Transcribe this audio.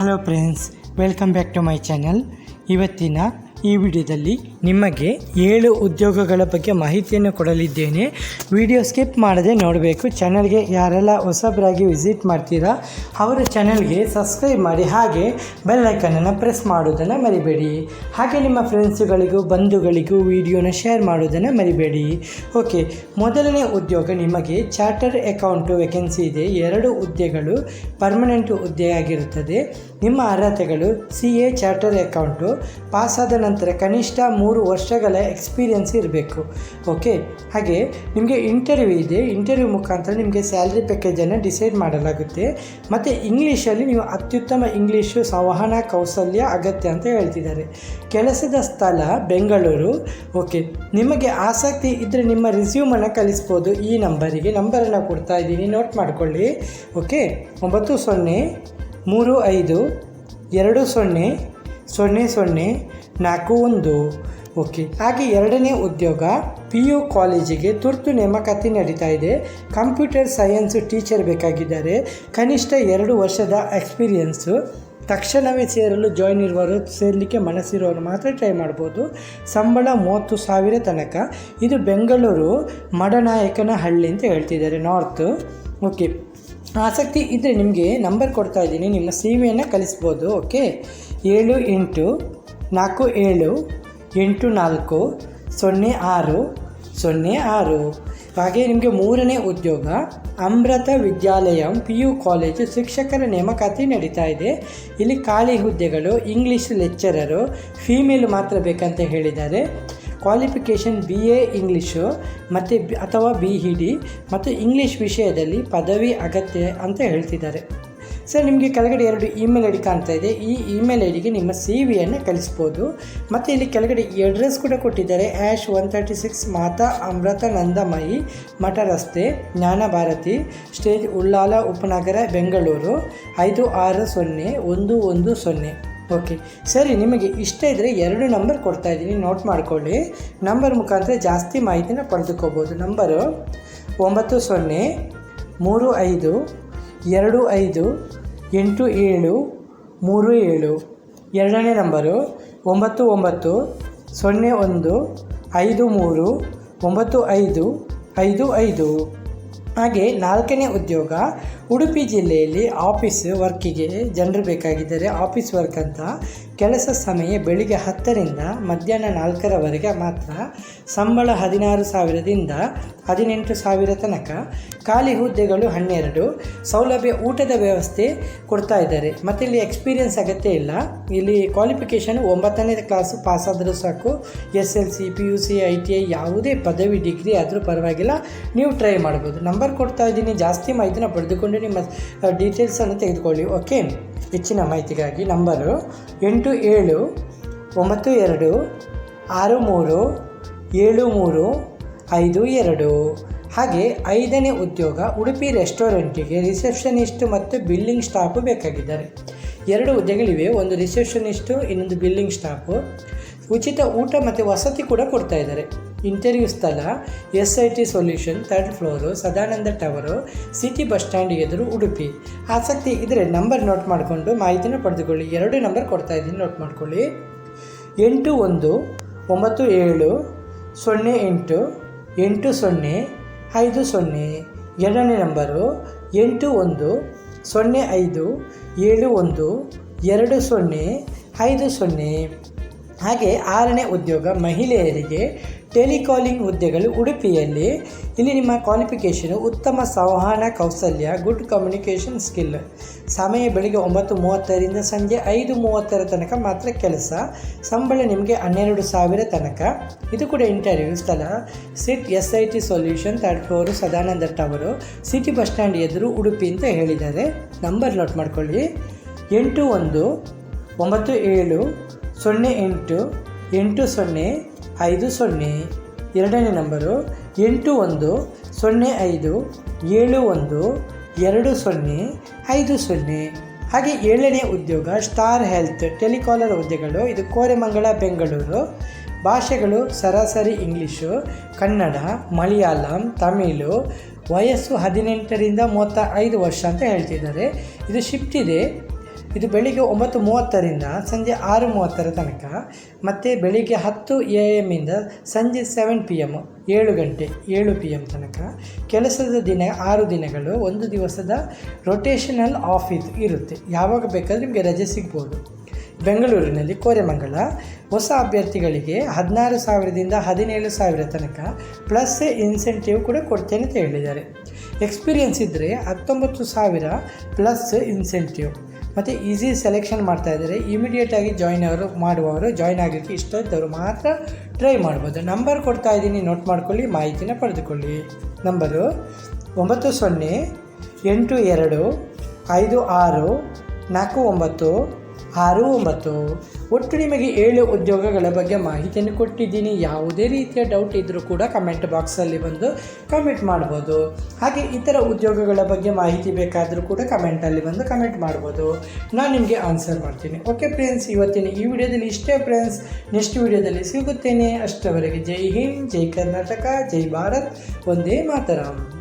Hello friends welcome back to my channel ಇವತ್ತಿನ ಈ ವಿಡಿಯೋದಲ್ಲಿ ನಿಮಗೆ ಏಳು ಉದ್ಯೋಗಗಳ ಬಗ್ಗೆ ಮಾಹಿತಿಯನ್ನು ಕೊಡಲಿದ್ದೇನೆ. ವಿಡಿಯೋ ಸ್ಕಿಪ್ ಮಾಡದೆ ನೋಡಬೇಕು. ಚಾನಲ್ಗೆ ಯಾರೆಲ್ಲ ಹೊಸಬರಾಗಿ ವಿಸಿಟ್ ಮಾಡ್ತೀರಾ, ಅವರ ಚಾನಲ್ಗೆ ಸಬ್ಸ್ಕ್ರೈಬ್ ಮಾಡಿ, ಹಾಗೆ ಬೆಲ್ ಐಕನನ್ನು ಪ್ರೆಸ್ ಮಾಡೋದನ್ನು ಮರಿಬೇಡಿ. ಹಾಗೆ ನಿಮ್ಮ ಫ್ರೆಂಡ್ಸುಗಳಿಗೂ ಬಂಧುಗಳಿಗೂ ವಿಡಿಯೋನ ಶೇರ್ ಮಾಡೋದನ್ನು ಮರಿಬೇಡಿ. ಓಕೆ, ಮೊದಲನೇ ಉದ್ಯೋಗ ನಿಮಗೆ ಚಾರ್ಟರ್ ಅಕೌಂಟು ವೇಕೆನ್ಸಿ ಇದೆ. ಎರಡು ಹುದ್ದೆಗಳು ಪರ್ಮನೆಂಟ್ ಹುದ್ದೆ ಆಗಿರುತ್ತದೆ ನಿಮ್ಮ ಅರ್ಹತೆಗಳು ಸಿ ಎ ಚಾರ್ಟರ್ ಅಕೌಂಟು, ಪಾಸಾದ ನಂತರ ಕನಿಷ್ಠ ಮೂರು ವರ್ಷಗಳ ಎಕ್ಸ್ಪೀರಿಯನ್ಸ್ ಇರಬೇಕು. ಓಕೆ ಹಾಗೆ ನಿಮಗೆ ಇಂಟರ್ವ್ಯೂ ಇದೆ. ಇಂಟರ್ವ್ಯೂ ಮುಖಾಂತರ ನಿಮಗೆ ಸ್ಯಾಲ್ರಿ ಪ್ಯಾಕೇಜನ್ನು ಡಿಸೈಡ್ ಮಾಡಲಾಗುತ್ತೆ. ಮತ್ತು ಇಂಗ್ಲೀಷಲ್ಲಿ ನೀವು ಅತ್ಯುತ್ತಮ ಇಂಗ್ಲೀಷು ಸಂವಹನ, ಕೌಶಲ್ಯ, ಅಗತ್ಯ ಅಂತ ಹೇಳ್ತಿದ್ದಾರೆ. ಕೆಲಸದ ಸ್ಥಳ ಬೆಂಗಳೂರು. ಓಕೆ ನಿಮಗೆ ಆಸಕ್ತಿ ಇದ್ದರೆ ನಿಮ್ಮ ರಿಸ್ಯೂಮನ್ನು ಕಲಿಸ್ಬೋದು ಈ ನಂಬರಿಗೆ ನಂಬರನ್ನು ಕೊಡ್ತಾ ಇದ್ದೀನಿ. ನೋಟ್ ಮಾಡಿಕೊಳ್ಳಿ. ಓಕೆ ಒಂಬತ್ತು ಸೊನ್ನೆ, ಮೂರು ಐದು, ಎರಡು ಸೊನ್ನೆ ಸೊನ್ನೆ ಸೊನ್ನೆ ನಾಲ್ಕು ಒಂದು. ಓಕೆ, ಹಾಗೆ ಎರಡನೇ ಉದ್ಯೋಗ ಪಿ ಯು ಕಾಲೇಜಿಗೆ ತುರ್ತು ನೇಮಕಾತಿ ನಡೀತಾ ಇದೆ. ಕಂಪ್ಯೂಟರ್ ಸೈನ್ಸ್ ಟೀಚರ್ ಬೇಕಾಗಿದ್ದಾರೆ. ಕನಿಷ್ಠ ಎರಡು ವರ್ಷದ ಎಕ್ಸ್ಪೀರಿಯೆನ್ಸು ತಕ್ಷಣವೇ ಸೇರಲು ಜಾಯ್ನ್ ಇರುವವರು ಸೇರಲಿಕ್ಕೆ ಮನಸ್ಸಿರೋರು ಮಾತ್ರ ಟ್ರೈ ಮಾಡ್ಬೋದು. ಸಂಬಳ ಮೂವತ್ತು ಸಾವಿರ ತನಕ. ಇದು ಬೆಂಗಳೂರು ಮಡನಾಯಕನಹಳ್ಳಿ ಅಂತ ಹೇಳ್ತಿದ್ದಾರೆ ನಾರ್ತ್ ಓಕೆ, ಆಸಕ್ತಿ ಇದ್ದರೆ ನಿಮಗೆ ನಂಬರ್ ಕೊಡ್ತಾ ಇದ್ದೀನಿ, ನಿಮ್ಮ ಸಿ ವಿಯನ್ನು ಓಕೆ? ಏಳು ಎಂಟು ನಾಲ್ಕು ಏಳು ಎಂಟು ನಾಲ್ಕು ಸೊನ್ನೆ ಆರು ಸೊನ್ನೆ ಆರು. ಹಾಗೆ ನಿಮಗೆ ಮೂರನೇ ಉದ್ಯೋಗ, Amrita Vidyalaya P U college ಶಿಕ್ಷಕರ ನೇಮಕಾತಿ ನಡೀತಾ ಇದೆ. ಇಲ್ಲಿ ಖಾಲಿ ಹುದ್ದೆಗಳು ಇಂಗ್ಲೀಷ್ ಲೆಕ್ಚರರು ಫೀಮೇಲ್ ಮಾತ್ರ ಬೇಕಂತ ಹೇಳಿದ್ದಾರೆ. ಕ್ವಾಲಿಫಿಕೇಷನ್ ಬಿ ಎ ಇಂಗ್ಲೀಷು ಮತ್ತು ಅಥವಾ ಬಿ ಇ ಡಿ ಮತ್ತು ಇಂಗ್ಲೀಷ್ ವಿಷಯದಲ್ಲಿ ಪದವಿ ಅಗತ್ಯ ಅಂತ ಹೇಳ್ತಿದ್ದಾರೆ. ಸರ್, ನಿಮಗೆ ಕೆಳಗಡೆ ಎರಡು ಇಮೇಲ್ ಐ ಡಿ ಕಾಣ್ತಾ ಇದೆ. ಈ ಇಮೇಲ್ ಐ ಡಿಗೆ ನಿಮ್ಮ ಸಿ ವಿಯನ್ನು ಕಳಿಸ್ಬೋದು. ಮತ್ತು ಇಲ್ಲಿ ಕೆಳಗಡೆ ಅಡ್ರೆಸ್ ಕೂಡ ಕೊಟ್ಟಿದ್ದಾರೆ. Hash one thirty six Mata Amritanandamayi ಮಠ ರಸ್ತೆ, ಜ್ಞಾನ ಭಾರತಿ, ಸ್ಟೇಜ್ ಉಳ್ಳಾಲ, ಉಪನಗರ, ಬೆಂಗಳೂರು, ಐದು ಆರು ಸೊನ್ನೆ ಒಂದು ಒಂದು ಸೊನ್ನೆ. ಓಕೆ. ಸರಿ, ನಿಮಗೆ ಇಷ್ಟ ಇದ್ದರೆ ಎರಡು ನಂಬರ್ ಕೊಡ್ತಾ ಇದ್ದೀನಿ. ನೋಟ್ ಮಾಡ್ಕೊಳ್ಳಿ. ನಂಬರ್ ಮುಖಾಂತರ ಜಾಸ್ತಿ ಮಾಹಿತಿನ ಪಡೆದುಕೋಬೋದು. ನಂಬರು ಒಂಬತ್ತು ಸೊನ್ನೆ, ಮೂರು ಐದು, ಎರಡು ಐದು ಎಂಟು ಏಳು, ಮೂರು ಏಳು, ಎರಡನೇ ನಂಬರು, ಒಂಬತ್ತು ಒಂಬತ್ತು, ಸೊನ್ನೆ ಒಂದು, ಐದು ಮೂರು, ಒಂಬತ್ತು ಐದು ಐದು ಐದು. ಹಾಗೆ ನಾಲ್ಕನೇ ಉದ್ಯೋಗ, ಉಡುಪಿ ಜಿಲ್ಲೆಯಲ್ಲಿ ಆಫೀಸ್ ವರ್ಕಿಗೆ ಜನರು ಬೇಕಾಗಿದ್ದಾರೆ ಆಫೀಸ್ ವರ್ಕ್ ಅಂತ ಕೆಲಸ ಸಮಯ ಬೆಳಿಗ್ಗೆ ಹತ್ತರಿಂದ ಮಧ್ಯಾಹ್ನ ನಾಲ್ಕರವರೆಗೆ ಮಾತ್ರ ಸಂಬಳ ಹದಿನಾರು ಸಾವಿರದಿಂದ ಹದಿನೆಂಟು ಸಾವಿರ ತನಕ. ಖಾಲಿ ಹುದ್ದೆಗಳು ಹನ್ನೆರಡು. ಸೌಲಭ್ಯ ಊಟದ ವ್ಯವಸ್ಥೆ ಕೊಡ್ತಾ ಇದ್ದಾರೆ. ಮತ್ತು ಇಲ್ಲಿ ಎಕ್ಸ್ಪೀರಿಯೆನ್ಸ್ ಅಗತ್ಯ ಇಲ್ಲ. ಇಲ್ಲಿ ಕ್ವಾಲಿಫಿಕೇಷನ್ ಒಂಬತ್ತನೇ ಕ್ಲಾಸು ಪಾಸ್ ಆದರೂ ಸಾಕು. S L C P U C I T I ಯಾವುದೇ ಪದವಿ ಡಿಗ್ರಿ ಆದರೂ ಪರವಾಗಿಲ್ಲ. ನೀವು ಟ್ರೈ ಮಾಡ್ಬೋದು. ನಂಬರ್ ಕೊಡ್ತಾ ಇದ್ದೀನಿ. ಜಾಸ್ತಿ ಮಾಹಿತಿನ ಪಡೆದುಕೊಂಡು ನಿಮ್ಮ ಡೀಟೇಲ್ಸನ್ನು ತೆಗೆದುಕೊಳ್ಳಿ. ಓಕೆ ಹೆಚ್ಚಿನ ಮಾಹಿತಿಗಾಗಿ ನಂಬರು ಎಂಟು ಏಳು ಒಂಬತ್ತು ಎರಡು ಆರು ಮೂರು ಏಳು ಮೂರು ಐದು ಎರಡು. ಹಾಗೆ ಐದನೇ ಉದ್ಯೋಗ ಉಡುಪಿ ರೆಸ್ಟೋರೆಂಟಿಗೆ ರಿಸೆಪ್ಷನಿಸ್ಟು ಮತ್ತು ಬಿಲ್ಲಿಂಗ್ ಸ್ಟಾಫು ಬೇಕಾಗಿದ್ದಾರೆ. ಎರಡು ಹುದ್ದೆಗಳಿವೆ ಒಂದು ರಿಸೆಪ್ಷನಿಸ್ಟು, ಇನ್ನೊಂದು ಬಿಲ್ಲಿಂಗ್ ಸ್ಟಾಫು. ಉಚಿತ ಊಟ ಮತ್ತು ವಸತಿ ಕೂಡ ಕೊಡ್ತಾ ಇದ್ದಾರೆ. ಇಂಟರ್ವ್ಯೂ ಸ್ಥಳ S I T solution, third floor, Sadananda tower, city bus stand ಎದುರು ಉಡುಪಿ. ಆಸಕ್ತಿ ಇದ್ದರೆ ನಂಬರ್ ನೋಟ್ ಮಾಡಿಕೊಂಡು ಮಾಹಿತಿನ ಪಡೆದುಕೊಳ್ಳಿ. ಎರಡು ನಂಬರ್ ಕೊಡ್ತಾ ಇದ್ದೀನಿ, ನೋಟ್ ಮಾಡ್ಕೊಳ್ಳಿ. ಎಂಟು ಒಂದು, ಒಂಬತ್ತು ಏಳು, ಸೊನ್ನೆ ಎಂಟು ಎಂಟು ಸೊನ್ನೆ, ಐದು ಸೊನ್ನೆ. ಎರಡನೇ ನಂಬರು, ಎಂಟು ಒಂದು, ಸೊನ್ನೆ ಐದು, ಏಳು ಒಂದು, ಎರಡು ಸೊನ್ನೆ, ಐದು ಸೊನ್ನೆ. ಹಾಗೆ ಆರನೇ ಉದ್ಯೋಗ ಮಹಿಳೆಯರಿಗೆ ಟೆಲಿಕಾಲಿಂಗ್ ಹುದ್ದೆಗಳು ಉಡುಪಿಯಲ್ಲಿ. ಇಲ್ಲಿ ನಿಮ್ಮ ಕ್ವಾಲಿಫಿಕೇಷನು, ಉತ್ತಮ ಸಂವಹನ ಕೌಶಲ್ಯ, ಗುಡ್ ಕಮ್ಯುನಿಕೇಷನ್ ಸ್ಕಿಲ್. ಸಮಯ ಬೆಳಿಗ್ಗೆ ಒಂಬತ್ತು ಮೂವತ್ತರಿಂದ ಸಂಜೆ ಐದು ಮೂವತ್ತರ ತನಕ ಮಾತ್ರ ಕೆಲಸ. ಸಂಬಳ ನಿಮಗೆ ಹನ್ನೆರಡು ಸಾವಿರ ತನಕ. ಇದು ಕೂಡ ಇಂಟರ್ವ್ಯೂ ಸ್ಥಳ. SIT S I T solution third floor Sadananda tower. City bus stand ಎದುರು ಉಡುಪಿ ಅಂತ ಹೇಳಿದ್ದಾರೆ. ನಂಬರ್ ನೋಟ್ ಮಾಡ್ಕೊಳ್ಳಿ. ಎಂಟು ಒಂದು, ಒಂಬತ್ತು ಏಳು, ಸೊನ್ನೆ ಎಂಟು ಎಂಟು ಸೊನ್ನೆ ಐದು ಸೊನ್ನೆ ಎರಡನೇ ನಂಬರು ಎಂಟು ಒಂದು ಸೊನ್ನೆ ಐದು ಏಳು ಒಂದು ಎರಡು ಸೊನ್ನೆ ಐದು ಸೊನ್ನೆ. ಹಾಗೆ ಏಳನೇ ಉದ್ಯೋಗ ಸ್ಟಾರ್ ಹೆಲ್ತ್ ಟೆಲಿಕಾಲರ್ ಹುದ್ದೆಗಳು, ಇದು ಕೋರೆಮಂಗಲ, ಬೆಂಗಳೂರು. ಭಾಷೆಗಳು ಸರಾಸರಿ ಇಂಗ್ಲೀಷು, ಕನ್ನಡ, ಮಲಯಾಳಂ, ತಮಿಳು. ವಯಸ್ಸು ಹದಿನೆಂಟರಿಂದ ಮೂವತ್ತ ಐದು ವರ್ಷ ಅಂತ ಹೇಳ್ತಿದ್ದಾರೆ. ಇದು ಶಿಫ್ಟ್ ಇದೆ. ಇದು ಬೆಳಿಗ್ಗೆ ಒಂಬತ್ತು ಮೂವತ್ತರಿಂದ ಸಂಜೆ ಆರು ಮೂವತ್ತರ ತನಕ, ಮತ್ತು ಬೆಳಿಗ್ಗೆ ಹತ್ತು ಎ ಎಮ್ಮಿಂದ ಸಂಜೆ ಸೆವೆನ್ ಪಿ ಎಂ ಏಳು ಗಂಟೆ, ಏಳು ಪಿ ಎಂ ತನಕ. ಕೆಲಸದ ದಿನ ಆರು ದಿನಗಳು, ಒಂದು ದಿವಸದ ರೊಟೇಷನಲ್ ಆಫೀಸ್ ಇದು ಇರುತ್ತೆ. ಯಾವಾಗ ಬೇಕಾದರೂ ನಿಮಗೆ ರಜೆ ಸಿಗ್ಬೋದು. ಬೆಂಗಳೂರಿನಲ್ಲಿ ಕೋರೆಮಂಗಲ, ಹೊಸ ಅಭ್ಯರ್ಥಿಗಳಿಗೆ ಹದಿನಾರು ಸಾವಿರದಿಂದ ಹದಿನೇಳು ಸಾವಿರ ತನಕ ಪ್ಲಸ್ ಇನ್ಸೆಂಟಿವ್ ಕೂಡ ಕೊಡ್ತೇನೆ ಅಂತ ಹೇಳಿದ್ದಾರೆ. ಎಕ್ಸ್ಪೀರಿಯನ್ಸ್ ಇದ್ದರೆ ಹತ್ತೊಂಬತ್ತು ಸಾವಿರ ಪ್ಲಸ್ ಇನ್ಸೆಂಟಿವ್ ಮತ್ತು ಈಸಿ ಸೆಲೆಕ್ಷನ್ ಮಾಡ್ತಾ ಇದ್ದಾರೆ. ಇಮಿಡಿಯೇಟಾಗಿ ಜಾಯ್ನ್ ಅವರು, ಮಾಡುವವರು ಜಾಯ್ನ್ ಆಗಲಿಕ್ಕೆ ಇಷ್ಟ ಇದ್ದವರು ಮಾತ್ರ ಟ್ರೈ ಮಾಡ್ಬೋದು. ನಂಬರ್ ಕೊಡ್ತಾ ಇದ್ದೀನಿ ನೋಟ್ ಮಾಡ್ಕೊಳ್ಳಿ, ಮಾಹಿತಿನ ಪಡೆದುಕೊಳ್ಳಿ. ನಂಬರು ಒಂಬತ್ತು ಸೊನ್ನೆ, ಎಂಟು ಎರಡು, ಐದು ಆರು, ನಾಲ್ಕು ಒಂಬತ್ತು ಆರು ಒಂಬತ್ತು ಒಟ್ಟು ನಿಮಗೆ ಏಳು ಉದ್ಯೋಗಗಳ ಬಗ್ಗೆ ಮಾಹಿತಿಯನ್ನು ಕೊಟ್ಟಿದ್ದೀನಿ. ಯಾವುದೇ ರೀತಿಯ ಡೌಟ್ ಇದ್ದರೂ ಕೂಡ ಕಮೆಂಟ್ ಬಾಕ್ಸಲ್ಲಿ ಬಂದು ಕಮೆಂಟ್ ಮಾಡ್ಬೋದು. ಹಾಗೆ ಇತರ ಉದ್ಯೋಗಗಳ ಬಗ್ಗೆ ಮಾಹಿತಿ ಬೇಕಾದರೂ ಕೂಡ ಕಮೆಂಟಲ್ಲಿ ಬಂದು ಕಮೆಂಟ್ ಮಾಡ್ಬೋದು. ನಾನು ನಿಮಗೆ ಆನ್ಸರ್ ಮಾಡ್ತೀನಿ. ಓಕೆ ಫ್ರೆಂಡ್ಸ್ ಇವತ್ತಿನ ಈ ವಿಡಿಯೋದಲ್ಲಿ ಇಷ್ಟೇ ಫ್ರೆಂಡ್ಸ್ ನೆಕ್ಸ್ಟ್ ವಿಡಿಯೋದಲ್ಲಿ ಸಿಗುತ್ತೇನೆ. ಅಷ್ಟರವರೆಗೆ ಜೈ ಹಿಂದ್, ಜೈ ಕರ್ನಾಟಕ, ಜೈ ಭಾರತ್. ಒಂದೇ ಮಾತರಂ.